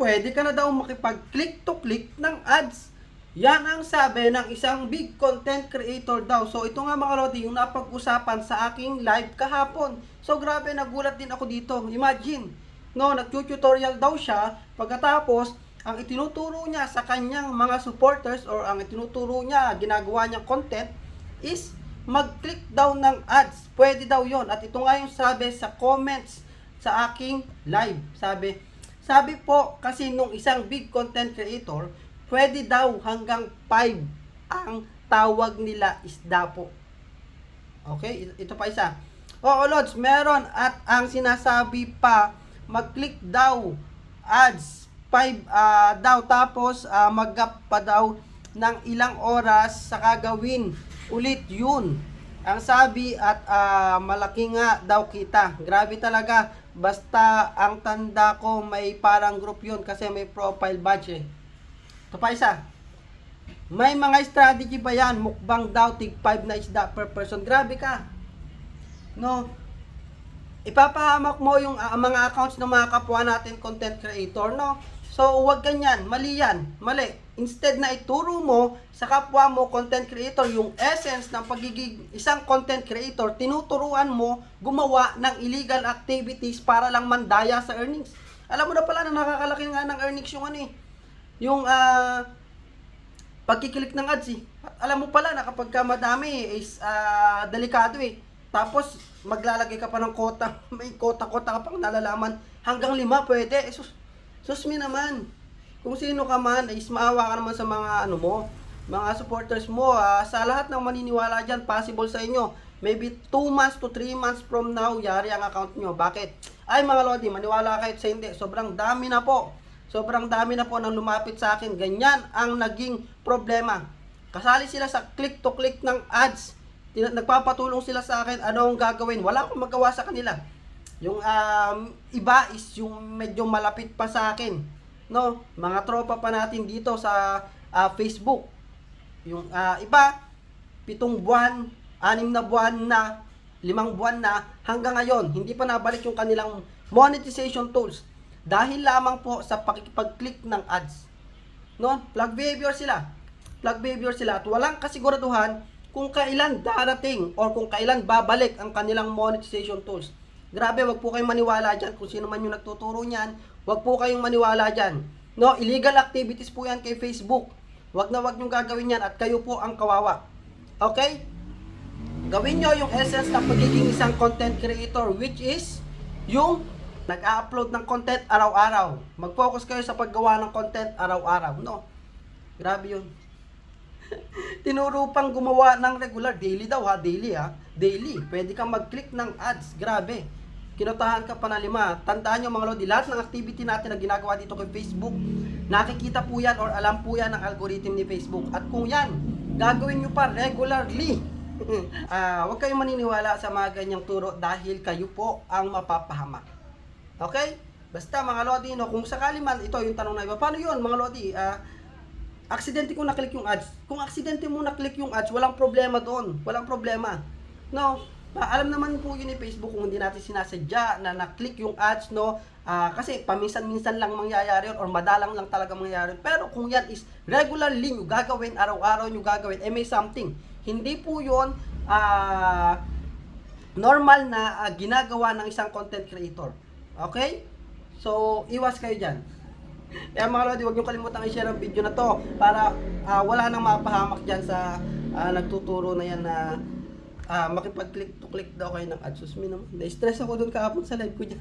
pwede ka na daw makipag-click to click ng ads. Yan ang sabi ng isang big content creator daw. So ito nga mga Lodi, yung napag-usapan sa aking live kahapon. So grabe, nagulat din ako dito. Imagine, no, nag-tutorial daw siya. Pagkatapos, ang itinuturo niya sa kanyang mga supporters or ang itinuturo niya, ginagawa niyang content is mag-click daw ng ads. Pwede daw yon At ito nga yung sabi sa comments sa aking live. Sabi, sabi po kasi nung isang big content creator, pwede daw hanggang 5 ang tawag nila isda po. Okay, ito- pa isa. Oo, Lods, meron at ang sinasabi pa, mag-click daw ads 5 ah, daw tapos ah, mag-gap pa daw ng ilang oras sa gagawin ulit yun. Ang sabi at ah, malaki nga daw kita. Grabe talaga. Basta ang tanda ko may parang group yun kasi may profile badge eh. Ito pa isa. May mga strategy ba yan? Mukbang daw, tig 5 na isda per person. Grabe ka. No? Ipapahamak mo yung ah, mga accounts ng mga kapwa natin content creator, no? So, huwag ganyan. Mali yan. Mali. Instead na ituro mo sa kapwa mo content creator yung essence ng pagiging isang content creator, tinuturuan mo gumawa ng illegal activities para lang mandaya sa earnings. Alam mo na pala na nakakalaki nga ng earnings yung ano eh. Yung ah pagkiklik ng ads eh. Alam mo pala na kapag ka madami is ah, delikado eh. Tapos maglalagay ka pa ng kota. May kota-kota ka pang nalalaman. Hanggang lima pwede. Eh, sus, sus me naman. Kung sino ka man, is maawa ka naman sa mga ano mo, mga supporters mo. ah, sa lahat ng maniniwala dyan, possible sa inyo. Maybe 2 months to 3 months from now, yari ang account nyo. Bakit? Ay mga Lodi, maniwala kayo sa hindi. Sobrang dami na po. Sobrang dami na po nang lumapit sa akin. Ganyan ang naging problema. Kasali sila sa click to click ng ads. Nagpapatulong sila sa akin ano ang gagawin. Wala akong magawa sa kanila. Yung um, iba is yung medyo malapit pa sa akin. No, mga tropa pa natin dito sa ah, Facebook. Yung ah, iba, pitong buwan, anim na buwan na, limang buwan na, hanggang ngayon, hindi pa nabalik yung kanilang monetization tools. Dahil lamang po sa pakikipag-click ng ads. No? Plug behavior sila. Plug behavior sila at walang kasiguraduhan kung kailan darating or kung kailan babalik ang kanilang monetization tools. Grabe, wag po kayong maniwala dyan. Kung sino man yung nagtuturo niyan, wag po kayong maniwala dyan. No, illegal activities po yan kay Facebook. Wag na wag nyo gagawin yan at kayo po ang kawawa. Okay? Gawin nyo yung essence ng pagiging isang content creator which is yung nag-upload ng content araw-araw. Mag-focus kayo sa paggawa ng content araw-araw. No? Grabe yun. Tinuro pang gumawa ng regular. Daily daw ha, daily ha. Daily. Pwede kang mag-click ng ads. Grabe. Kinotahan ka pa na lima. Tandaan nyo mga lodi, lahat ng activity natin na ginagawa dito kay Facebook, nakikita po yan or alam po yan ng algorithm ni Facebook. At kung yan, gagawin nyo pa regularly. Ah, huwag kayong maniniwala sa mga ganyang turo dahil kayo po ang mapapahamak. Okay? Basta mga lodi, no, kung sakali man, ito yung tanong na iba, paano yun mga lodi? Ah, aksidente ko naklik yung ads. Kung aksidente mo naklik yung ads, walang problema doon. Walang problema. No, alam naman po yun ni Facebook kung hindi natin sinasadya na naklik yung ads, no? Ah, kasi paminsan-minsan lang mangyayari yun or madalang lang talaga mangyayari. Pero kung yan is regularly nyo gagawin, araw-araw nyo gagawin, eh may something. Hindi po yun ah, normal na ah, ginagawa ng isang content creator. Okay? So, iwas kayo dyan. Kaya mga Lodi, huwag niyo kalimutan i-share ang video na to para ah, wala nang mapahamak dyan sa ah, nagtuturo na yan na ah, makipag-click to click daw kayo ng ads. Sus, me naman. Na-stress ako dun kahapon sa live ko dyan.